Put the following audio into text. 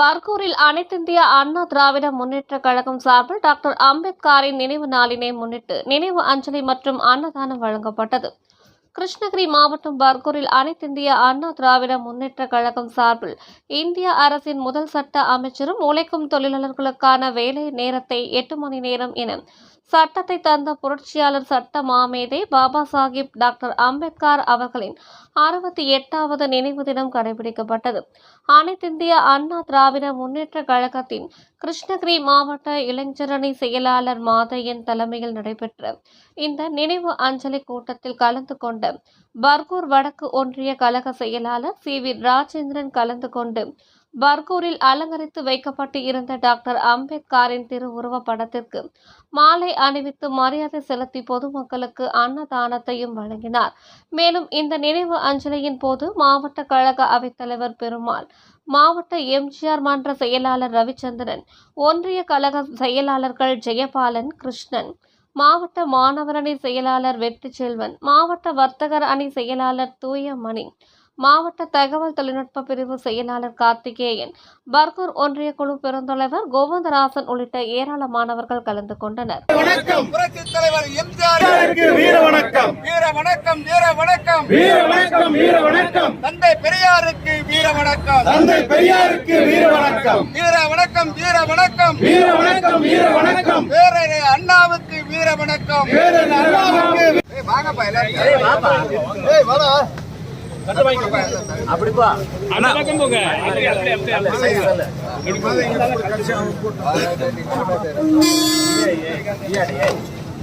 பர்கூரில் அனைத்திந்திய அண்ணா திராவிட முன்னேற்ற கழகம் சார்பில் டாக்டர் அம்பேத்கரின் நினைவு நாளினை முன்னிட்டு நினைவு அஞ்சலி மற்றும் அன்னதானம் வழங்கப்பட்டது. கிருஷ்ணகிரி மாவட்டம் பர்கூரில் அனைத்திந்திய அண்ணா திராவிட முன்னேற்ற கழகம் சார்பில் இந்திய அரசின் முதல் சட்ட அமைச்சரும் உழைக்கும் தொழிலாளர்களுக்கான வேலை நேரத்தை எட்டு மணி நேரம் என சட்டத்தை தந்த புரட்சியாளர் சட்ட மாமேதை பாபா சாஹிப் டாக்டர் அம்பேத்கர் அவர்களின் அறுபத்தி எட்டாவது நினைவு தினம் கடைபிடிக்கப்பட்டது. அனைத்திந்திய அண்ணா திராவிட முன்னேற்ற கழகத்தின் கிருஷ்ணகிரி மாவட்ட இளைஞரணி செயலாளர் மாதையன் தலைமையில் நடைபெற்ற இந்த நினைவு அஞ்சலி கூட்டத்தில் கலந்து கொண்டு பர்கூர் வடக்கு ஒன்றிய கழக செயலாளர் சி வி ராஜேந்திரன் கலந்து கொண்டு பர்கூரில் அலங்கரித்து வைக்கப்பட்டு இருந்த டாக்டர் அம்பேத்கரின் திருவுருவப் படத்திற்கு மாலை அணிவித்து மரியாதை செலுத்தி பொதுமக்களுக்கு அன்னதானத்தையும் வழங்கினார். மேலும் இந்த நினைவு அஞ்சலியின் போது மாவட்ட கழக அவைத்தலைவர் பெருமாள் மாவட்ட எம்ஜிஆர் மன்ற செயலாளர் ரவிச்சந்திரன் ஒன்றிய கழக செயலாளர்கள் ஜெயபாலன் கிருஷ்ணன் மாவட்ட மாணவர் அணி செயலாளர் வெற்றிச்செல்வன் மாவட்ட வர்த்தகர் அணி செயலாளர் தூயமணி மாவட்ட தகவல் தொழில்நுட்ப பிரிவு செயலாளர் கார்த்திகேயன் பர்கூர் ஒன்றிய குழு பெருந்தலைவர் கோவிந்தராசன் உள்ளிட்ட ஏராளமானவர்கள் கலந்து கொண்டனர். வணக்கம். புரட்சி தலைவர் எம்ஜிஆர். வீர வணக்கம்? வீர வணக்கம் வீர வணக்கம். வீர வணக்கம் வீர வணக்கம். தந்தை பெரியாருக்கு வீர வணக்கம். தந்தை பெரியாருக்கு வீர வணக்கம். வீர வணக்கம் வீர வணக்கம். வீர வணக்கம் வீர வணக்கம். வீர வணக்கம் வாங்கப்பா எல்லாரும் ஏய் வாடா.